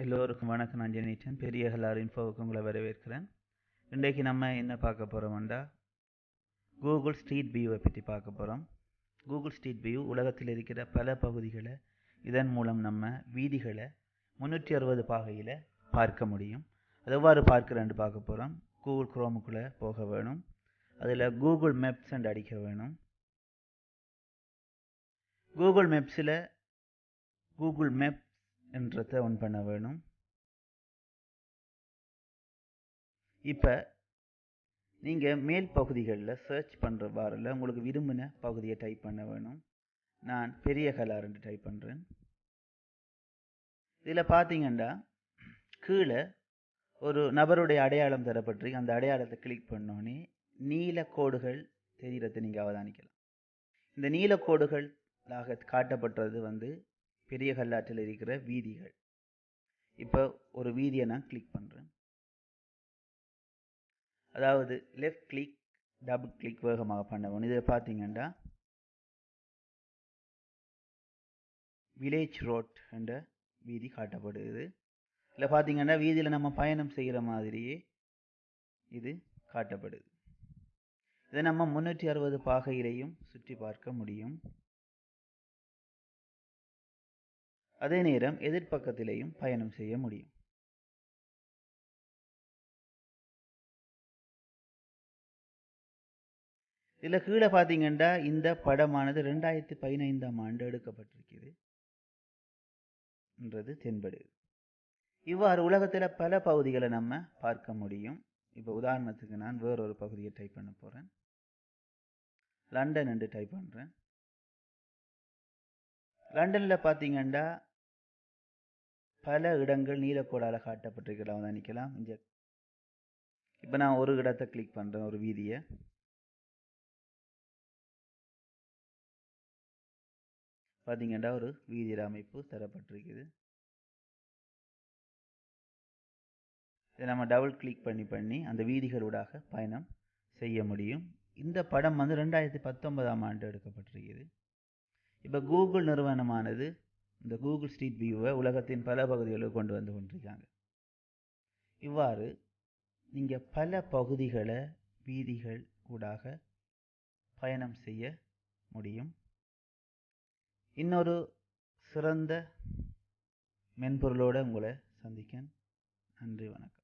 எல்லோருக்கும் வணக்கம். நான் ஜெனிச்சன் பெரிய ஹலார் இன்ஃபோவுக்கு உங்களை வரவேற்கிறேன். இன்றைக்கு நம்ம என்ன பார்க்க போகிறோம்டா கூகுள் ஸ்ட்ரீட் வியூவை பற்றி பார்க்க போகிறோம் கூகுள் ஸ்ட்ரீட் வியூ உலகத்தில் இருக்கிற பல பகுதிகளை இதன் மூலம் நம்ம வீதிகளை முந்நூற்றி அறுபது பாகையில் பார்க்க முடியும். அது எவ்வாறு பார்க்கிறேன்னு பார்க்க போகிறோம் கூகுள் குரோமுக்குள்ளே போக வேணும். அதில் கூகுள் மேப்ஸ் அண்ட் அடிக்க வேணும். கூகுள் மேப்ஸில் கூகுள் மேப் என்றதை ஒன் பண்ண வேணும். இப்போ நீங்கள் மேல் பகுதிகளில் சர்ச் பண்ணுற பாரில் உங்களுக்கு விரும்பின பகுதியை டைப் பண்ண வேணும். நான் பெரிய கலாருன்ட்டு டைப் பண்ணுறேன் இதில் பார்த்தீங்கன்னா கீழே ஒரு நபருடைய அடையாளம் தரப்பட்டிருக்கு அந்த அடையாளத்தை கிளிக் பண்ணோன்னே நீல கோடுகள் தெரிகிறத நீங்கள் அவதானிக்கலாம். இந்த நீல கோடுகளாக காட்டப்பட்டது வந்து பெரிய கல்லாற்றில் இருக்கிற வீதிகள். இப்போ ஒரு வீதியை நான் கிளிக் பண்ணுறேன் அதாவது லெஃப்ட் கிளிக் டபுள் கிளிக் வேகமாக பண்ண இதை பார்த்தீங்கன்னா வில்லேஜ் ரோட் என்ற வீதி காட்டப்படுது இதில் பார்த்தீங்கன்னா வீதியில் நம்ம பயணம் செய்கிற மாதிரியே இது காட்டப்படுது. இதை நம்ம முன்னூற்றி அறுபது பாகையிலையும் சுற்றி பார்க்க முடியும். அதே நேரம் எதிர்ப்பக்கத்திலேயும் பயணம் செய்ய முடியும். இதில் கீழே பார்த்தீங்கன்னா இந்த படமானது ரெண்டாயிரத்தி பதினைந்தாம் ஆண்டு எடுக்கப்பட்டிருக்குது என்றது தென்படுது. இவ்வாறு உலகத்தில் பல பகுதிகளை நம்ம பார்க்க முடியும். இப்போ உதாரணத்துக்கு நான் வேறொரு பகுதியை டைப் பண்ண போகிறேன் லண்டன் என்று டைப் பண்ணுறேன் லண்டனில் பார்த்தீங்கன்னா பல இடங்கள் நீலக்கோடால் காட்டப்பட்டிருக்கலாம் நினைக்கலாம். நிற்கலாம் இங்கே இப்போ நான் ஒரு இடத்தை கிளிக் பண்ணுறேன் ஒரு வீதியை. பார்த்தீங்கன்னா ஒரு வீதியில் அமைப்பு தரப்பட்டிருக்குது. இதை நம்ம டபுள் கிளிக் பண்ணி பண்ணி அந்த வீதிகளூடாக பயணம் செய்ய முடியும். இந்த படம் வந்து ரெண்டாயிரத்தி பத்தொன்பதாம் ஆண்டு எடுக்கப்பட்டிருக்குது. இப்போ கூகுள் நிறுவனமானது இந்த கூகுள் ஸ்ட்ரீட் வியூவை உலகத்தின் பல பகுதிகளுக்கு கொண்டு வந்து கொண்டிருக்காங்க. இவ்வாறு நீங்கள் பல பகுதிகளை வீதிகள் ஊடாக பயணம் செய்ய முடியும். இன்னொரு சிறந்த மென்பொருளோடு உங்களை சந்திக்க நன்றி வணக்கம்.